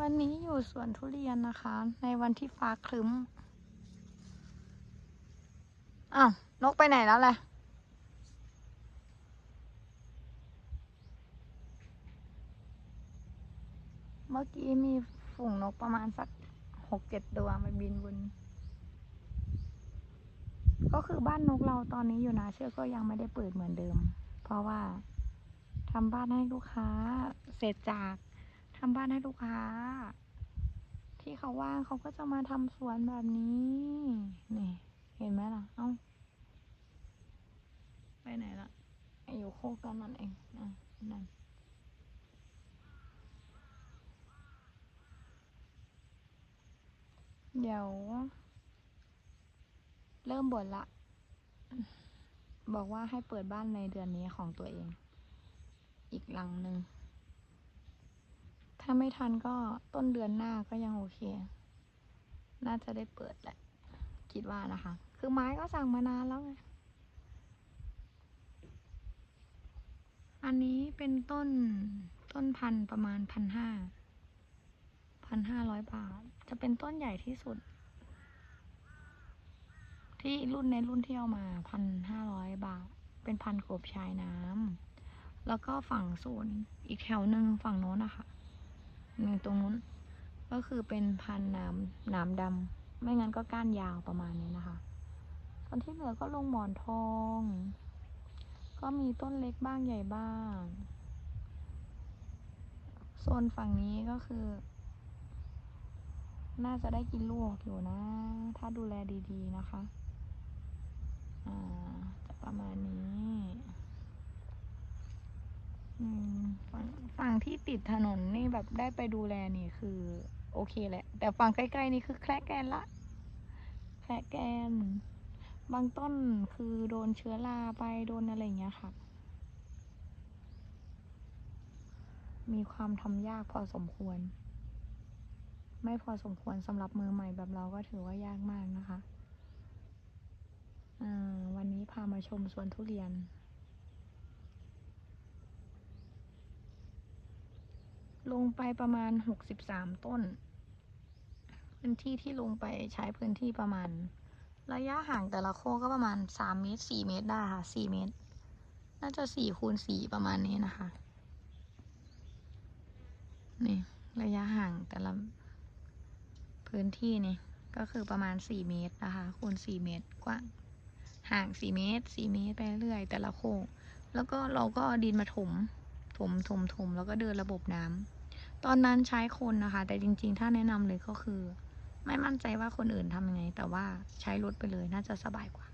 วันนี้อยู่สวนทุเรียนนะคะ ในวันที่ฟ้าครึ้มอ้าวนกไปไหนแล้วล่ะ เมื่อกี้มีฝูงนกประมาณสักหกเจ็ดตัวมาบินวนก็คือบ้านนกเราตอนนี้อยู่นะเชื่อก็ยังไม่ได้เปิดเหมือนเดิม เพราะว่าทำบ้านให้ลูกค้าเสร็จจาก ทำบ้านให้ลูกค้า ที่เขาว่างเขาก็จะมาทำสวนแบบนี้ นี่ เห็นไหมล่ะ เอ้า ไปไหนล่ะ อยู่โคกกันนั่นเองอะนั่นเดี๋ยว เริ่มบ่นละ บอกว่าให้เปิดบ้านในเดือนนี้ของตัวเอง อีกหลังหนึ่ง ถ้าไม่ทันก็ต้นเดือนหน้าก็ยังโอเค น่าจะได้เปิดแหละ คิดว่านะคะ คือไม้ก็สั่งมานานแล้วไง อันนี้เป็นต้นต้นพันประมาณพันห้าพันห้าร้อยบาท จะเป็นต้นใหญ่ที่สุด ที่รุ่นในรุ่นที่เอามาพันห้าร้อยบาท เป็นพันกบชายน้ำแล้วก็ฝั่งโซนอีกแถวหนึ่งฝั่งโน้นนะคะ หนึ่งตรงนู้น ก็คือเป็นพันน้ำน้ำดำไม่งั้นก็ก้านยาวประมาณนี้นะคะส่วนที่เหลือก็ลงหมอนทอง ก็มีต้นเล็กบ้างใหญ่บ้างโซนฝั่งนี้ก็คือ น่าจะได้กินลูกอยู่นะ ถ้าดูแลดีๆนะคะ อ่า จะประมาณนี้ ฝั่งฝั่งที่ติดถนนนี่แบบได้ไปดูแลนี่คือ โอเคแหละ แต่ฝั่งใกล้ๆนี่คือแคระแกนละ แคระแกน บางต้นคือโดนเชื้อราไปโดนอะไรอย่างเงี้ยค่ะ มีความทำยากพอสมควร ไม่พอสมควรสำหรับมือใหม่แบบเราก็ถือว่ายากมากนะคะอ่าวันนี้พามาชมสวนทุเรียน ลงไปประมาณหกสิบสามต้น พื้นที่ที่ลงไปใช้พื้นที่ประมาณ ระยะห่างแต่ละโคก็ประมาณสามเมตรสี่เมตรได้ค่ะสี่เมตร น่าจะสี่คูณสี่ประมาณนี้นะคะ นี่ระยะห่างแต่ละพื้นที่นี่ก็คือประมาณสี่เมตรนะคะ คูณสี่เมตรกว้างห่างสี่เมตรสี่เมตรไปเรื่อยแต่ละโคกแล้วก็เราก็ดินมาถม ถมถมถมแล้วก็เดินระบบน้ำตอนนั้นใช้คนนะคะ แต่จริง ๆ ถ้าแนะนำเลยก็คือ ไม่มั่นใจว่าคนอื่นทำยังไง แต่ว่าใช้รถไปเลยน่าจะสบายกว่า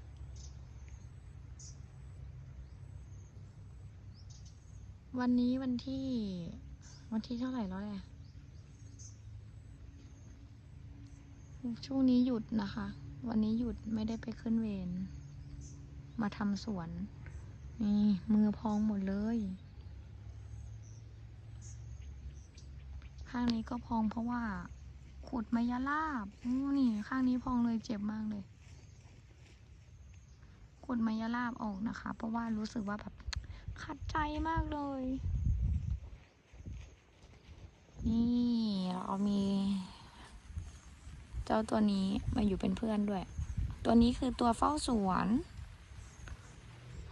วันนี้วันที่วันที่เท่าไหร่แล้วเนี่ยช่วงนี้หยุดนะคะ วันนี้หยุดไม่ได้ไปขึ้นเวรมาทำสวน นี่ มือพองหมดเลย ข้างนี้ก็พองเพราะว่าขุดมายาลาบนี่ข้างนี้พองเลยเจ็บมากเลย ขุดมายาลาบออกนะคะ เพราะว่ารู้สึกว่าแบบขัดใจมากเลย นี่เรามี เจ้าตัวนี้มาอยู่เป็นเพื่อนด้วย ตัวนี้คือตัวเฝ้าสวน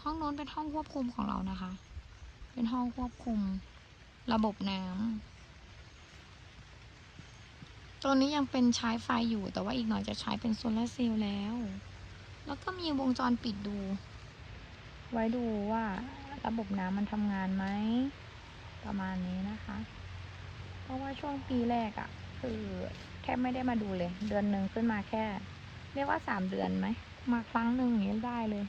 ห้องโน้นเป็นห้องควบคุมของเรานะคะ เป็นห้องควบคุมระบบน้ำ ตัวนี้ยังเป็นใช้ไฟอยู่แต่ว่าอีกหน่อยจะใช้เป็นโซลาร์เซลล์แล้ว แล้วก็มีวงจรปิดดู ไว้ดูว่าระบบน้ำมันทำงานไหม ประมาณนี้นะคะ เพราะว่าช่วงปีแรกอะ่ะ คือแทบไม่ได้มาดูเลย เดือนหนึ่งขึ้นมาแค่ เรียกว่าสามเดือนไหม มาครั้งหนึ่งอย่างนี้ได้เลย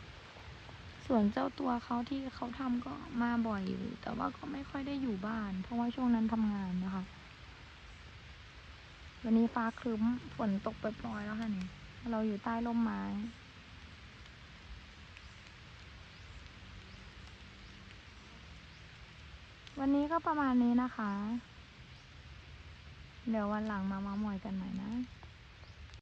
ส่วนเจ้าตัวเขาที่เขาทำก็มาบ่อยอยู่ แต่ว่าก็ไม่ค่อยได้อยู่บ้าน เพราะว่าช่วงนั้นทำงานนะคะ วันนี้ฟ้าครึ้มฝนตกปล่อยๆแล้วค่ะนี่เราอยู่ใต้ร่มไม้ วันนี้ก็ประมาณนี้นะคะ เดี๋ยววันหลังมาเมาหมอยกันใหม่นะ